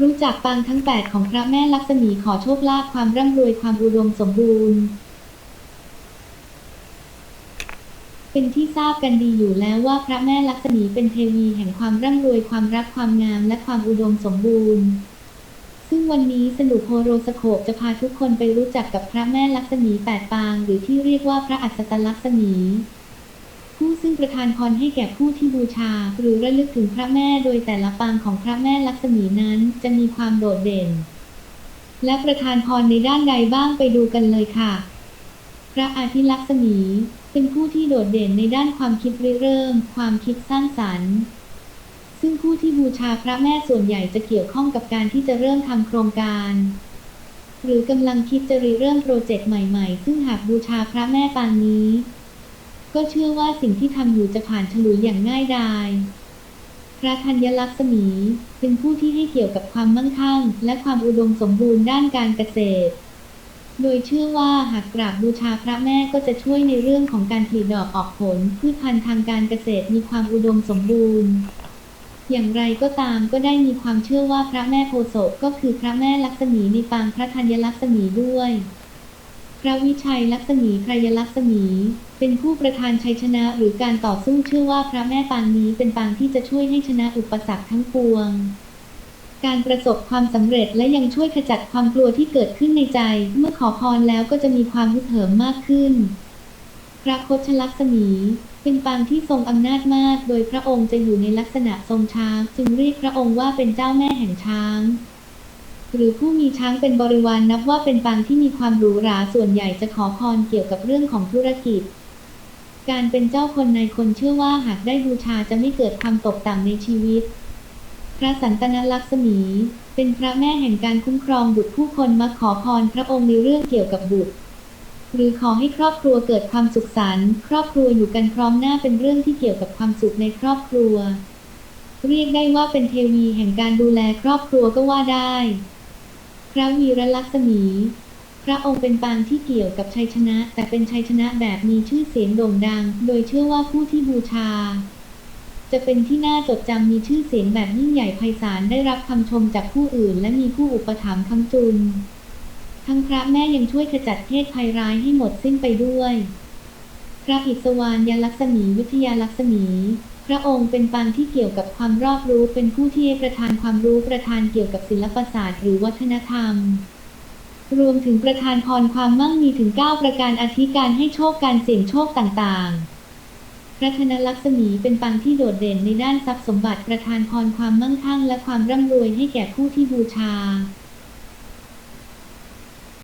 รู้จักปางทั้ง 8 ของพระแม่ลักษมีขอโชคลาภความร่ำรวยความอุดมสมบูรณ์ เป็นที่ทราบกันดีอยู่แล้วว่าพระแม่ลักษมีเป็นเทวีแห่งความร่ำรวยความรักความงามและความอุดมสมบูรณ์ ซึ่งวันนี้สนุกโฮโรสโคปจะพาทุกคนไปรู้จักกับพระแม่ลักษมีแปดปางหรือที่เรียกว่าพระอัศตลักษมี ซึ่งประทานพรให้แก่ผู้ที่บูชา หรือระลึกถึงพระแม่โดยแต่ละปางของพระแม่ลักษมีนั้นจะมีความโดดเด่น และประทานพรในด้านใดบ้างไปดูกันเลยค่ะ พระอาทิลักษมี เป็นผู้ที่โดดเด่นในด้านความคิดริเริ่ม ความคิดสร้างสรรค์ซึ่งผู้ที่บูชาพระแม่ส่วนใหญ่จะเกี่ยวข้องกับการที่จะเริ่มทำโครงการ หรือกำลังคิดจะริเริ่มโปรเจกต์ใหม่ ๆ ซึ่งหากบูชาพระแม่ปางนี้ ก็เชื่อว่าสิ่งที่ทำอยู่จะผ่านฉลุยอย่างง่ายดายพระธัญลักษมี เป็นผู้ที่ให้เกี่ยวกับความมั่งคั่ง และความอุดมสมบูรณ์ด้านการเกษตร โดยเชื่อว่าหากกราบบูชาพระแม่ก็จะช่วยในเรื่องของการผลิดอกออกผลพืชพันธุ์ทางการเกษตรมีความอุดมสมบูรณ์ อย่างไรก็ตามก็ได้มีความเชื่อว่าพระแม่โพศพก็คือพระแม่ลักษมีในปางพระธัญลักษมีด้วย พระวิชัยลักษมีพระยลักษมี เป็นผู้ประทานชัยชนะหรือการต่อสู้เชื่อว่าพระแม่ปางนี้เป็นปางที่จะช่วยให้ชนะอุปสรรคทั้งปวง การประสบความสำเร็จและยังช่วยขจัดความกลัวที่เกิดขึ้นในใจ เมื่อขอพรแล้วก็จะมีความฮึกเหิมมากขึ้น พระโคชลักษมี เป็นปางที่ทรงอำนาจมาก โดยพระองค์จะอยู่ในลักษณะทรงช้าง จึงเรียกพระองค์ว่าเป็นเจ้าแม่แห่งช้าง หรือผู้มีช้างเป็นบริวารนนับว่าเป็นปางที่มีความหรูหราส่วนใหญ่จะขอพรเกี่ยวกับเรื่องของธุรกิจ การเป็นเจ้าคนในคนเชื่อว่าหากได้บูชาจะไม่เกิดความตกต่ำในชีวิต พระสันตนลักษมี เป็นพระแม่แห่งการคุ้มครองบุตรผู้คนมาขอพรพระองค์ในเรื่องเกี่ยวกับบุตร หรือขอให้ครอบครัวเกิดความสุขสันต์ครอบครัวอยู่กันพร้อมหน้าเป็นเรื่องที่เกี่ยวกับความสุขในครอบครัว เรียกได้ว่าเป็นเทวีแห่งการดูแลครอบครัวก็ว่าได้ ระวีรลักษมี พระองค์เป็นปางที่เกี่ยวกับชัยชนะ แต่เป็นชัยชนะแบบมีชื่อเสียงโด่งดัง โดยเชื่อว่าผู้ที่บูชา จะเป็นที่น่าจดจำมีชื่อเสียงแบบยิ่งใหญ่ไพศาลได้รับคำชมจากผู้อื่น และมีผู้อุปถัมภ์คำจุน ทั้งพระแม่ยังช่วยขจัดเพศภัยร้ายให้หมดสิ้นไปด้วย พระอิศวรยลักษมีวิทยาลักษมี พระองค์เป็นปางที่เกี่ยวกับความรอบรู้เป็นผู้ที่ประทานความรู้ประทานเกี่ยวกับศิลปศาสตร์หรือวัฒนธรรม รวมถึงประทานพรความมั่งมีถึง 9 ประการอธิการให้โชคการเสี่ยงโชคต่างๆพระธนลักษมีเป็นปางที่โดดเด่นในด้านทรัพย์สมบัติประทานพรความมั่งคั่งและความร่ำรวยให้แก่ผู้ที่บูชา